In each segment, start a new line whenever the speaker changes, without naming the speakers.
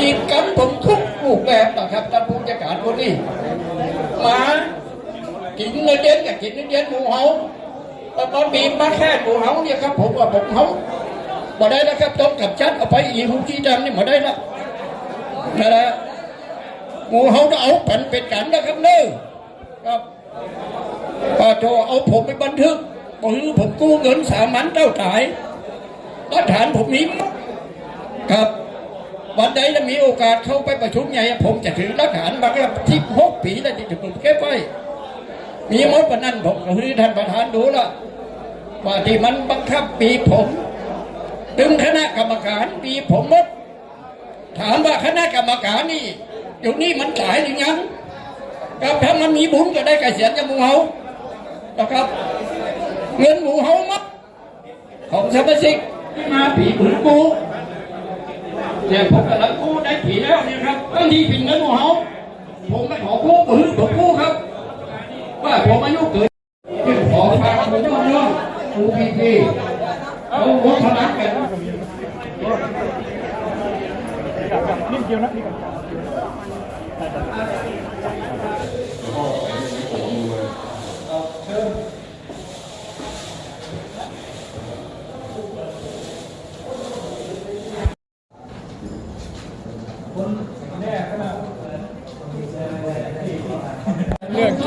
กีดกันผมทุกรูปแบบนะครับท่านผู้จัดการคนนี้หมากินเนื้อเย็นกับกินเนื้อเย็นหมูเฮาแต่ตอนบีบมาแค่หมูเฮาเนี่ยครับ ผมว่าผมเฮาบ่ได้นะครับต้องกับชัดเอาไปอีหูจีดังนี่มาได้ละนั่นแหละหมูเฮาจะเอาผันเป็นกันนะครับเน้อครับป้าโจเอาผมไปบันทึกบอกผมกู้เงินสามัญเจ้าจ่ายหลักฐานผมมีครับ วันใดจะมีโอกาสเข้าไปประชุมใหญ่ผมจะถือหลักฐานบางรับที่หกปีแล้วที่ผมเก็บไว้มีมดวันนั้นผมก็คือท่านประธานดูละว่าที่มันบังคับปีผมถึงคณะกรรมการปีผมมดถามว่าคณะกรรมการนี่อยู่นี่มันจ่ายหรือยังครับถ้ามันมีบุญก็ได้ไก่เสียนจากหมูเฮานะครับ เงินหมูเฮามัดของสมาชิกที่มาผีผืนกู เนี่ยผมกำลังกู้ได้ผีแล้วเนี่ยครับบางทีผิดเงินหมูเฮาผมไม่ขอกู้ผืนผมกู้ครับ ว่าผมอายุเกินขอฝากผมยุ่งเรื่องกูพีพีเอารถพลังกัน
เรื่องเ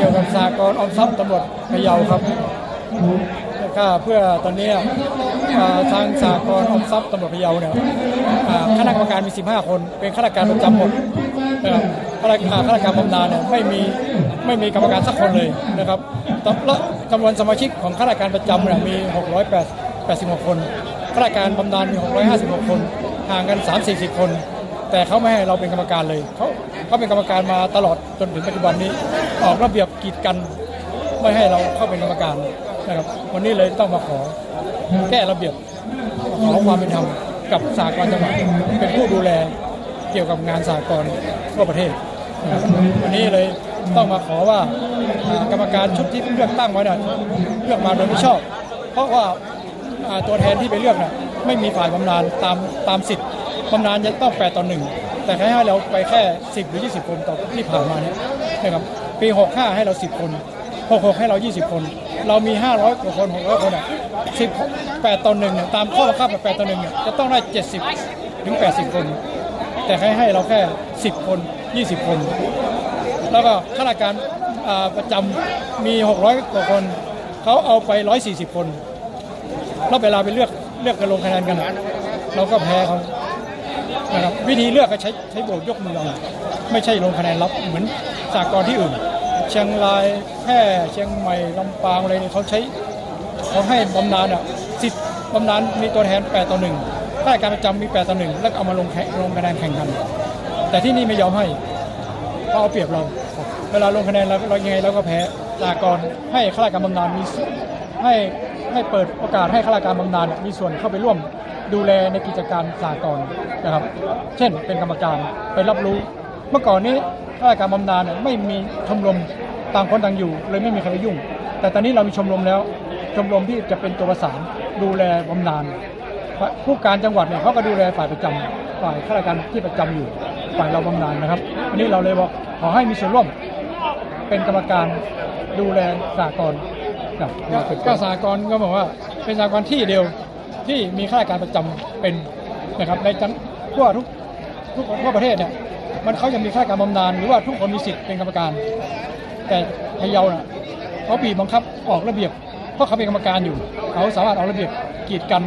กี่ยวกับสากลออมทรัพย์ตำรวจพะเยาครับก็เพื่อตอนนี้ทางสากลออมทรัพย์ตำรวจพะเยาเนี่ยคณะกรรมการมี 15 คน เป็นข้าราชการประจำหมดนะครับข้าราชการข้าราชการบำนาญเนี่ยไม่มีไม่มีกรรมการสักคนเลยนะครับแล้วจำนวนสมาชิกของข้าราชการประจำเนี่ยมี 686 คนข้าราชการบำนาญมี 656 คนห่างกัน 3-40 คน แต่เขาไม่ให้เราเป็นกรรมการเลยเขา เขาเป็นกรรมการมาตลอดจนถึงปัจจุบันนี้ ออกระเบียบกีดกันไม่ให้เราเข้าเป็นกรรมการนะครับ วันนี้เลยต้องมาขอแก้ระเบียบขอความเป็นธรรมกับสากลจังหวัดเป็นผู้ดูแลเกี่ยวกับงานสากลทั่วประเทศวันนี้เลยต้องมาขอว่ากรรมการชุดที่เลือกตั้งไว้น่ะเลือกมาโดยไม่ชอบ เพราะว่าตัวแทนที่ไปเลือกน่ะไม่มีฝ่ายบำนาญตามตามสิทธิ์บำนาญจะต้อง8ต่อ1 แต่ให้เราไปแค่ 10 หรือ 20 คนต่อที่ผ่านมาเนี่ยนะครับปี 65 ให้เรา 10 คน 66 ให้เรา 20 คน เรามี 500กว่าคน600 คนอะ10 8ต่อ1เนี่ยตามข้อบังคับแบบ8ต่อ1เนี่ยจะต้องได้ 70 ถึง 80 คน แต่ให้ให้เราแค่ 10 คน 20 คน แล้วก็ข้าราชการประจำมี 600 กว่าคน เขาเอาไป 140 คน แล้วเวลาไปเลือกเลือกกันลงคะแนนกัน เราก็แพ้เขา นะครับวิธีเลือกก็ใช้ใช้โบกยกมือเอาไม่ใช่ลงคะแนนรับเหมือนสากลที่อื่น เชียงรายแพร่เชียงใหม่ลำปางอะไรเนี่ยเขาใช้เขาให้บำนาญอะสิทธิ์บำนาญมีตัวแทน8ต่อ1ข้าราการประจำมี8ต่อ1แล้วเอามาลงแข่งลงคะแนนแข่งกัน แต่ที่นี่ไม่ยอมให้เขาเอาเปรียบเรา เวลาลงคะแนนเราเรายังไงเราก็แพ้สากลให้ข้าราชการบำนาญมีให้ให้เปิดโอกาสให้ข้าราชการบำนาญมีส่วนเข้าไปร่วม ดูแลในกิจการสากลนะครับ เช่นเป็นกรรมการไปรับรู้ เมื่อก่อนนี้ข้าราชการบำนาญเนี่ยไม่มีชมรมต่างคนต่างอยู่ เลยไม่มีใครไปยุ่ง แต่ตอนนี้เรามีชมรมแล้ว ชมรมที่จะเป็นตัวประสานดูแลบำนาญผู้การจังหวัดเนี่ยเขาก็ดูแลฝ่ายประจำฝ่ายข้าราชการที่ประจำอยู่ฝ่ายเราบำนาญนะครับอันนี้เราเลยบอกขอให้มีส่วนร่วมเป็นกรรมการดูแลสากลก็สากลก็บอกว่าเป็นสากลที่เดียว ที่มีข้าราชการประจำเป็นนะครับในจังทั่วทุกทุกทั่วประเทศเนี่ยมันเขายังมีข้าราชการบำนาญหรือว่าทุกคนมีสิทธิ์เป็นกรรมการ แต่พะเยาน่ะเขาบีบบังคับออกระเบียบ เพราะเขาเป็นกรรมการอยู่ เขาสามารถออกระเบียบกีดกัน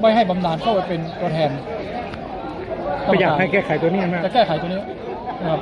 ไม่ให้บำนาญเข้าไปเป็นตัวแทน
ก็อยากให้แก้ไขตัวนี้มาก
จะแก้ไขตัวนี้นะครับ